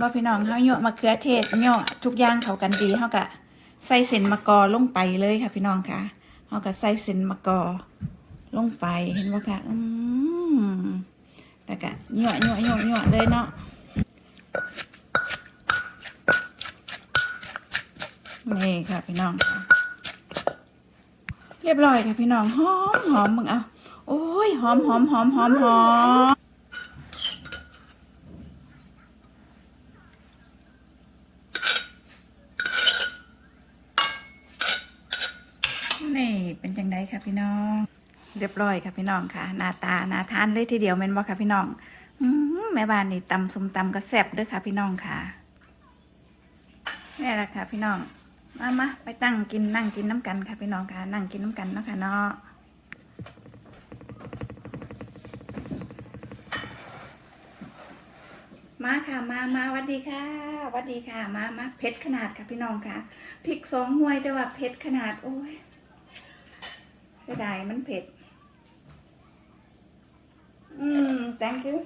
บ่พี่น้องเฮาโยะมะเขือเทศโยะทุกอย่างเข้ากันดีเฮาก็ใส่เส้นมะกอลงไปเลยค่ะ พี่น้องค่ะเฮาก็ใส่เส้นมะกอลงไปเห็นบ่ค่ะ อืมแต่ก็โยะโยะโยะโยะเลยเนาะนี่ค่ะพี่น้องค่ะเรียบร้อยค่ะพี่น้องหอมหอมมึงเอาโอ้ยหอมหอมหอมหอมหอม นี่ เป็นจังไดค่ะพี่น้อง เรียบร้อยค่ะพี่น้องค่ะหน้าตาน่าทานเลยทีเดียวแม่นบ่ค่ะพี่น้องอแม่บ้านนี่ตำสมตำก็แซบด้อค่ะ พี่น้องค่ะนี่แหละค่ะ พี่น้องมามาไปตั้งกินนั่งกินน้ำกันค่ะพี่น้องค่ะนั่งกินน้ำกันเนาะค่ะเนาะมาค่ะมามาวัดดีค่ะวัดดีค่ะ มามาเผ็ดขนาดค่ะพี่น้องค่ะพริกสองหน่วยแต่ว่าเผ็ดขนาดโอ้ย เสียดายมันเผ็ด อืม thank you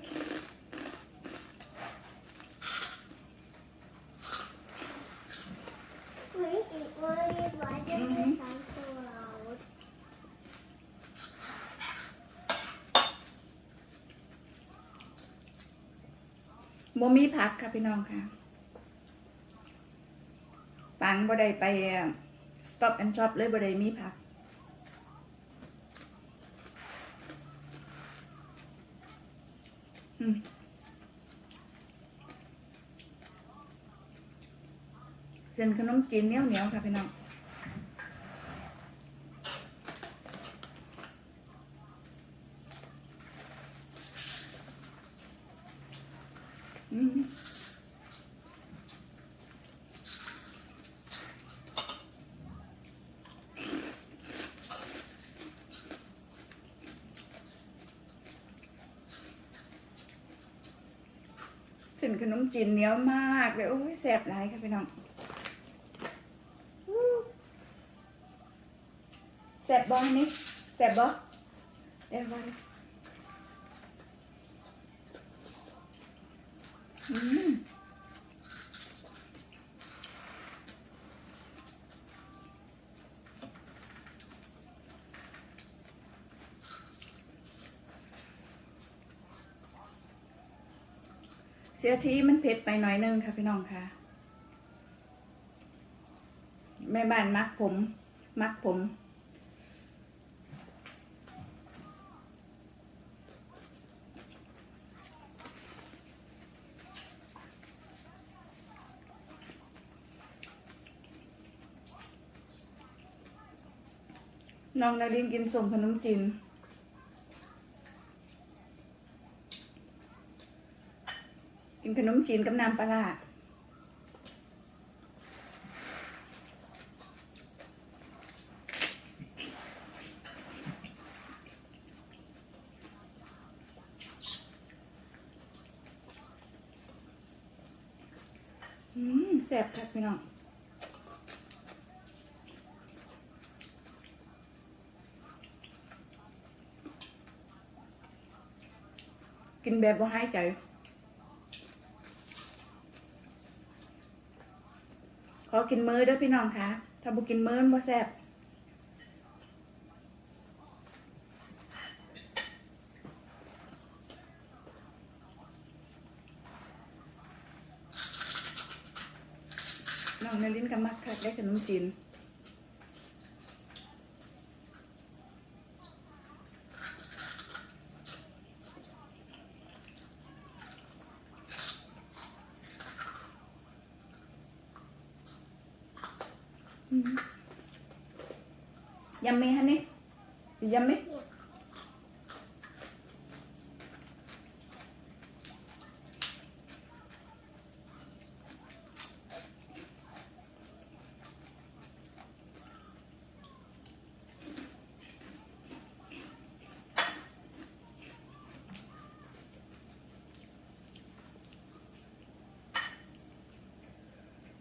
ไม่อีกว่าเรียกว่าจะเป็นสามตัวเราโมมีผักค่ะพี่น้องค่ะ ปังบ่ได้ไป stop and shop เลยบ่ได้มีผัก อืม เส้นขนมจีนเหนียวเหนียวค่ะพี่น้อง ขนมจีนเหนียวมากเลยโอ้ยแสบหลายค่ะพี่น้องแสบบ้นี่แสบบ่เดี๋ยวบ่อืม สียทีมันเผ็ดไปหน่อยนึงค่ะพี่น้องค่ะ แม่บ้านมักผม มักผม น้องนารินกินสมขนมจีน กิน ขนมจีนกับน้ำปลาอืมแซ่บครับพี่น้องกินแบบบ่าหายใจ อกินมื้อเด้อพี่น้องคะถ้าบุกินมื้อบ่แซ่บน้องนลินก็มักคักได้ขนมจีน Yummy honey? Yummy?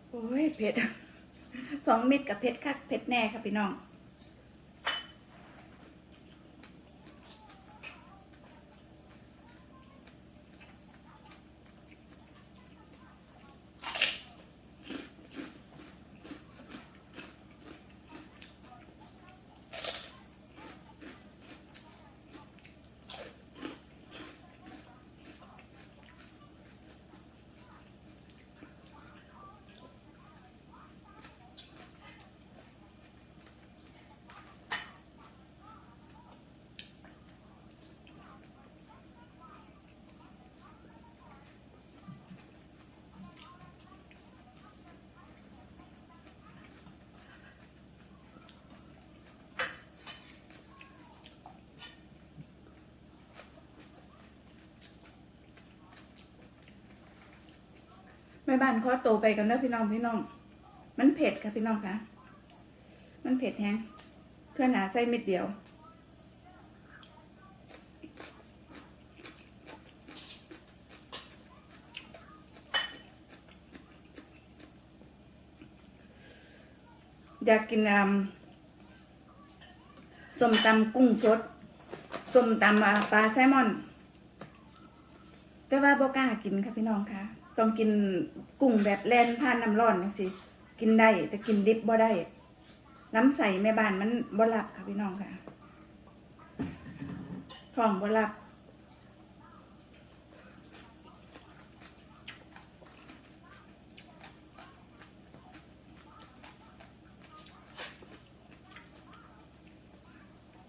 โอ้ยเผ็ดสองเม็ดกับเผ็ดคักเผ็ดแน่ค่ะพี่น้อง ม่บ้านขอโตไปกันเด้อพี่น้องพี่น้อง มันเผ็ดค่ะพี่น้องคะมันเผ็ดแฮงเพื่อนหาใส่เม็ดเดียวอยากกินอ่ำส้มตำกุ้งสดส้มตำปลาแซลมอน แต่ว่าบ่กล้ากินค่ะพี่น้องค่ะ ต้องกินกุ้งแบบแล่นผ่านน้ำร้อนจังซี่กินได้แต่กินดิบบ่ได้ น้ำใสแม่บ้านมันบ่รับค่ะพี่น้องค่ะท้องบ่รับ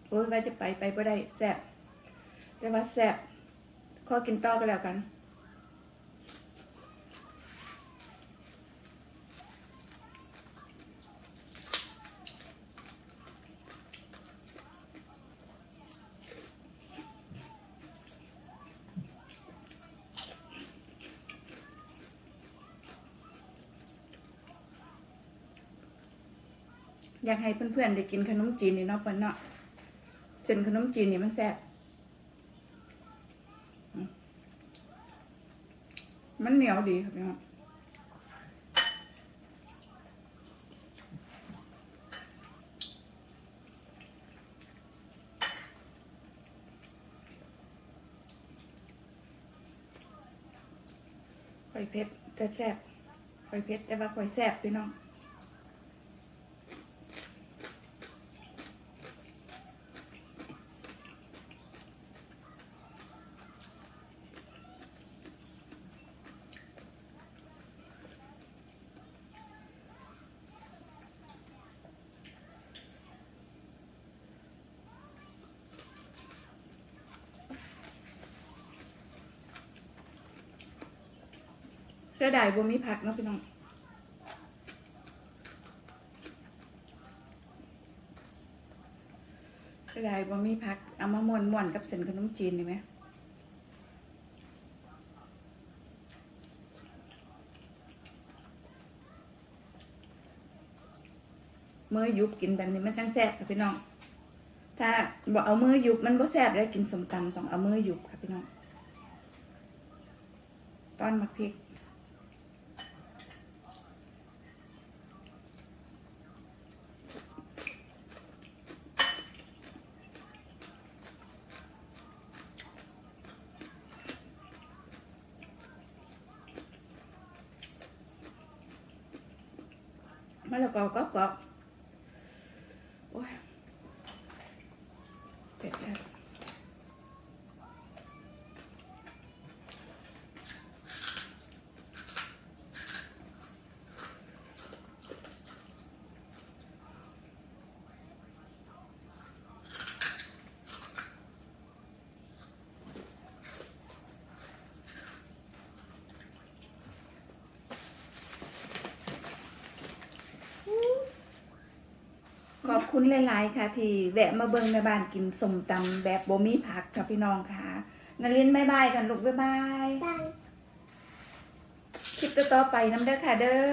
โอ้ยว่าจะไปไปบ่ได้แซ่บแต่ว่าแซ่บขอกินต่อก็แล้วกัน อยากให้เพื่อนๆได้กินขนมจีนนี่เนาะเพิ่นเนาะเส้นขนมจีนนี่มันแซ่บมันเหนียวดีครับพี่น้องข่อยเผ็ดแต่แซ่บข่อยเผ็ดแต่ว่าข่อยแซ่บพี่น้อง สียดายบ่มีผักเนาะพี่น้องเสียดายบ่มีผัก เอามาม่วนม่วนกับเส้นขนมจีนด้ไหมมือยุบกินแบบนี้มันจังแซ่บค่ะพี่น้อง ถ้าบอกเอามือยุบมันบ่แซ่บแล้วกินสมตำต้องเอามือยุบค่ะพี่น้อง ต้อนมักพริก มะละกอกรอบกรอบโอ้ยเผ็ดแล้วข อบคุณหลาย ๆ ค่ะ ที่แวะมาเบิ่งแม่บ้านกินสมตำแบบบ่มีผักค่ะพี่น้องค่ะนารินบายบายกันลูกบ๊ายบาย Bye. คลิปต่อๆไปน้ำเด้อค่ะเด้อ